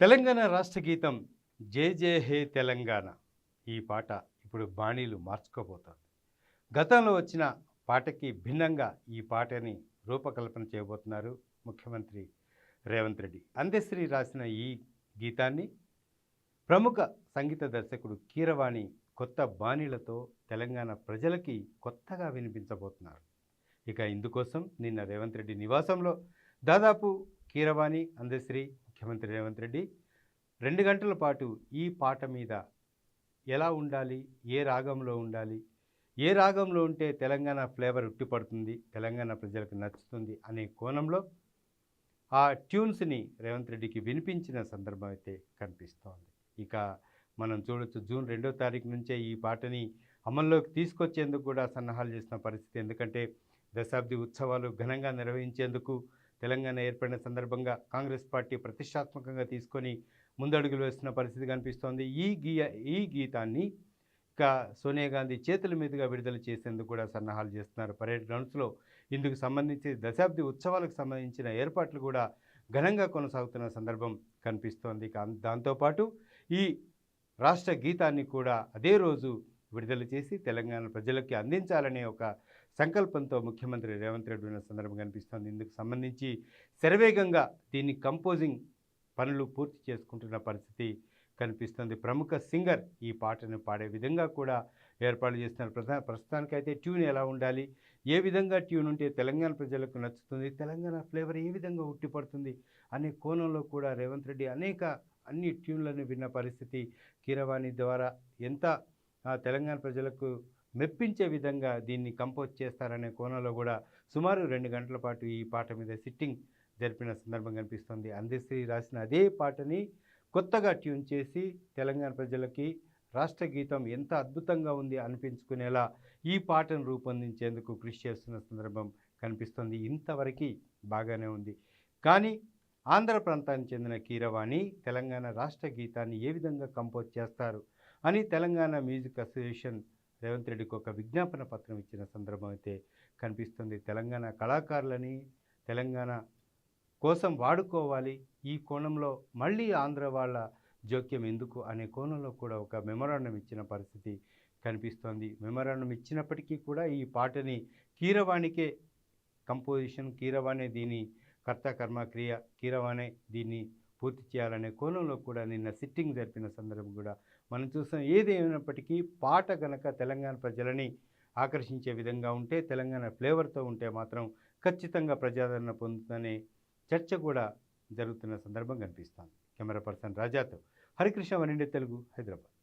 తెలంగాణ రాష్ట్ర గీతం జే జే హే తెలంగాణ. ఈ పాట ఇప్పుడు బాణీలు మార్చుకోబోతోంది. గతంలో వచ్చిన పాటకి భిన్నంగా ఈ పాటని రూపకల్పన చేయబోతున్నారు ముఖ్యమంత్రి రేవంత్ రెడ్డి. అందశ్రీ రాసిన ఈ గీతాన్ని ప్రముఖ సంగీత దర్శకుడు కీరవాణి కొత్త బాణీలతో తెలంగాణ ప్రజలకి కొత్తగా వినిపించబోతున్నారు. ఇక ఇందుకోసం నిన్న రేవంత్ రెడ్డి నివాసంలో దాదాపు కీరవాణి అందశ్రీ ముఖ్యమంత్రి రేవంత్ రెడ్డి రెండు గంటల పాటు ఈ పాట మీద ఎలా ఉండాలి? ఏ రాగంలో ఉండాలి? ఏ రాగంలో ఉంటే తెలంగాణ ఫ్లేవర్ ఉట్టిపడుతుంది? తెలంగాణ ప్రజలకు నచ్చుతుంది అనే కోణంలో ఆ ట్యూన్స్ని రేవంత్ రెడ్డికి వినిపించిన సందర్భం అయితే కనిపిస్తోంది. ఇక మనం చూడొచ్చు జూన్ రెండో తారీఖు నుంచే ఈ పాటని అమల్లోకి తీసుకొచ్చేందుకు కూడా సన్నాహాలు చేసిన పరిస్థితి. ఎందుకంటే దశాబ్ది ఉత్సవాలు ఘనంగా నిర్వహించేందుకు తెలంగాణ ఏర్పడిన సందర్భంగా కాంగ్రెస్ పార్టీ ప్రతిష్టాత్మకంగా తీసుకొని ముందడుగులు వేస్తున్న పరిస్థితి కనిపిస్తోంది. ఈ గీయ ఈ గీతాన్ని ఇక సోనియా గాంధీ చేతుల మీదుగా విడుదల చేసేందుకు కూడా సన్నాహాలు చేస్తున్నారు. పరేడ్ గ్రౌండ్స్లో ఇందుకు సంబంధించి దశాబ్ది ఉత్సవాలకు సంబంధించిన ఏర్పాట్లు కూడా ఘనంగా కొనసాగుతున్న సందర్భం కనిపిస్తోంది. కా దాంతోపాటు ఈ రాష్ట్ర గీతాన్ని కూడా అదే రోజు విడుదల చేసి తెలంగాణ ప్రజలకి అందించాలనే ఒక సంకల్పంతో ముఖ్యమంత్రి రేవంత్ రెడ్డి ఉన్న సందర్భం కనిపిస్తోంది ఇందుకు సంబంధించి శరవేగంగా దీన్ని కంపోజింగ్ పనులు పూర్తి చేసుకుంటున్న పరిస్థితి కనిపిస్తుంది. ప్రముఖ సింగర్ ఈ పాటను పాడే విధంగా కూడా ఏర్పాటు చేస్తున్నారు. ప్రధాన ప్రస్తుతానికైతే ట్యూన్ ఎలా ఉండాలి? ఏ విధంగా ట్యూన్ ఉంటే తెలంగాణ ప్రజలకు నచ్చుతుంది? తెలంగాణ ఫ్లేవర్ ఏ విధంగా ఉట్టిపడుతుంది? అనే కోణంలో కూడా రేవంత్ రెడ్డి అనేక అన్ని ట్యూన్లను విన్న పరిస్థితి. కీరవాణి ద్వారా ఎంత తెలంగాణ ప్రజలకు మెప్పించే విధంగా దీన్ని కంపోజ్ చేస్తారనే కోణంలో కూడా సుమారు రెండు గంటల పాటు ఈ పాట మీద సిట్టింగ్ జరిపిన సందర్భం కనిపిస్తుంది. అందశ్రీ రాసిన అదే పాటని కొత్తగా ట్యూన్ చేసి తెలంగాణ ప్రజలకి రాష్ట్ర గీతం ఎంత అద్భుతంగా ఉంది అనిపించుకునేలా ఈ పాటను రూపొందించేందుకు కృషి చేస్తున్న సందర్భం కనిపిస్తుంది. ఇంతవరకు బాగానే ఉంది. కానీ ఆంధ్ర ప్రాంతానికి చెందిన కీరవాణి తెలంగాణ రాష్ట్ర గీతాన్ని ఏ విధంగా కంపోజ్ చేస్తారు? అని తెలంగాణ మ్యూజిక్ అసోసియేషన్ రేవంత్ రెడ్డికి ఒక విజ్ఞాపన పత్రం ఇచ్చిన సందర్భం అయితే కనిపిస్తుంది. తెలంగాణ కళాకారులని తెలంగాణ కోసం వాడుకోవాలి. ఈ కోణంలో మళ్ళీ ఆంధ్ర వాళ్ళ జోక్యం ఎందుకు అనే కోణంలో కూడా ఒక మెమరాండం ఇచ్చిన పరిస్థితి కనిపిస్తోంది. మెమరాండం ఇచ్చినప్పటికీ కూడా ఈ పాటని కీరవాణికే కంపోజిషన్ కీరవాణి దీని కర్త కర్మ క్రియ కీరవాణి దీన్ని పూర్తి చేయాలనే కోణంలో కూడా నిన్న సిట్టింగ్ జరిపిన సందర్భం కూడా మనం చూసాం. ఏది పాట గనక తెలంగాణ ప్రజలని ఆకర్షించే విధంగా ఉంటే తెలంగాణ ఫ్లేవర్తో ఉంటే మాత్రం ఖచ్చితంగా ప్రజాదరణ పొందుతుందనే చర్చ కూడా జరుగుతున్న సందర్భం కనిపిస్తోంది. కెమెరా పర్సన్ రాజాతో హరికృష్ణ వనిండే తెలుగు హైదరాబాద్.